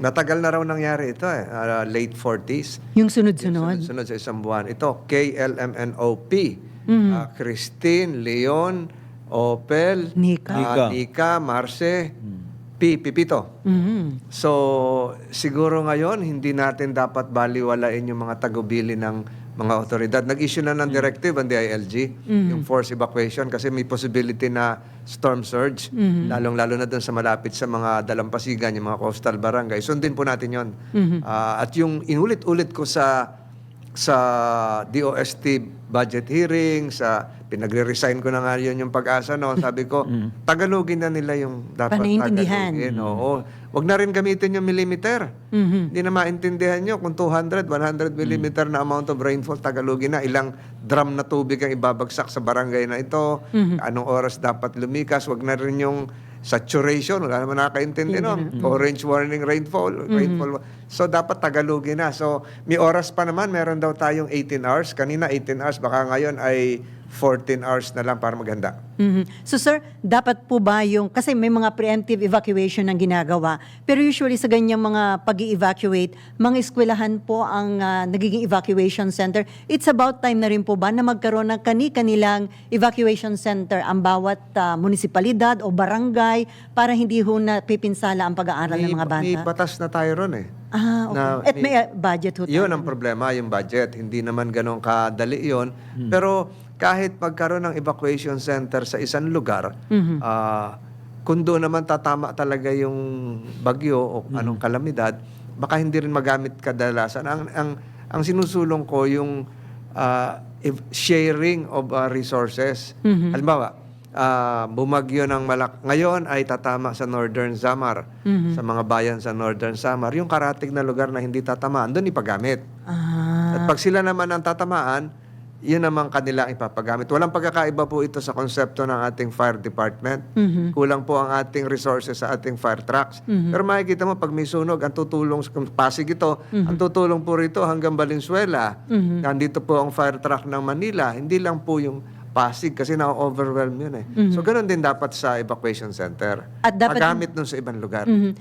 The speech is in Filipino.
Matagal na raw nangyari ito eh, ah, late 40s. Yung sunod-sunod. Sunod sa isang buwan. Ito, KLMNOP. Mm. Ah, Christine, Leon, Opel, Nika. ah, Nika, Marce, P, Pipito. Mhm. So, siguro ngayon, hindi natin dapat baliwalain yung mga tagubili ng mga otoridad. Nag-issue na ng directive ang DILG, yung force evacuation, kasi may possibility na storm surge, lalong-lalo na doon sa malapit sa mga dalampasigan, yung mga coastal barangay. Sundin po natin yon. Ah, at yung inulit-ulit ko sa sa DOST budget hearing, sa pinagre-resign ko na nga yun yung pag-asa no, sabi ko, Tagalogin na nila yung dapat Panaintindihan. Tagalogin. Oo. Wag na rin gamitin yung millimeter. Mhm. Hindi na maintindihan nyo kung 200, 100 millimeter na amount of rainfall, Tagalogin na. Ilang drum na tubig ang ibabagsak sa barangay na ito. Anong oras dapat lumikas. Wag na rin yung saturation. Wala naman nakakaintindi no? Orange warning rainfall. rainfall. So, dapat Tagalogin na. So, may oras pa naman. Meron daw tayong 18 hours. Kanina 18 hours. Baka ngayon ay 14 hours na lang para maganda. Mhm. So sir, dapat po ba yung, kasi may mga preemptive evacuation ang ginagawa, pero usually sa ganyang mga pag evacuate mga eskwelahan po ang ah, nagiging evacuation center. It's about time na rin po ba na magkaroon ng kani-kanilang evacuation center ang bawat ah, munisipalidad o barangay para hindi ho na pipinsala ang pag-aaral ng mga may bata? batas na tayo ron eh. Ah, okay. na At may ah, budget ho Yun ang problema, yung budget. Hindi naman ganun kadali yun. Pero kahit magkaroon ng evacuation center sa isang lugar, ah, kung doon naman tatama talaga yung bagyo o anong kalamidad, baka hindi rin magamit kadalasan. Ang, ang, ang sinusulong ko yung ev- sharing of ah, resources. Halimbawa, ah, bumagyo ng malak ngayon ay tatama sa Northern Samar, sa mga bayan sa Northern Samar. Yung karatig na lugar na hindi tatamaan, doon ipagamit. Ah, At pag sila naman ang tatamaan, yun naman kanila ipapagamit. Walang pagkakaiba po ito sa konsepto ng ating fire department. Kulang po ang ating resources sa ating fire trucks. Pero makikita mo, pag may sunog, ang tutulong, kung Pasig ito, ang tutulong po rito hanggang Valenzuela. Nandito po ang fire truck ng Manila. Hindi lang po yung Pasig kasi na-overwhelm yun eh. So, ganun din dapat sa evacuation center. At dapat- Magamit nun sa ibang lugar. mhm.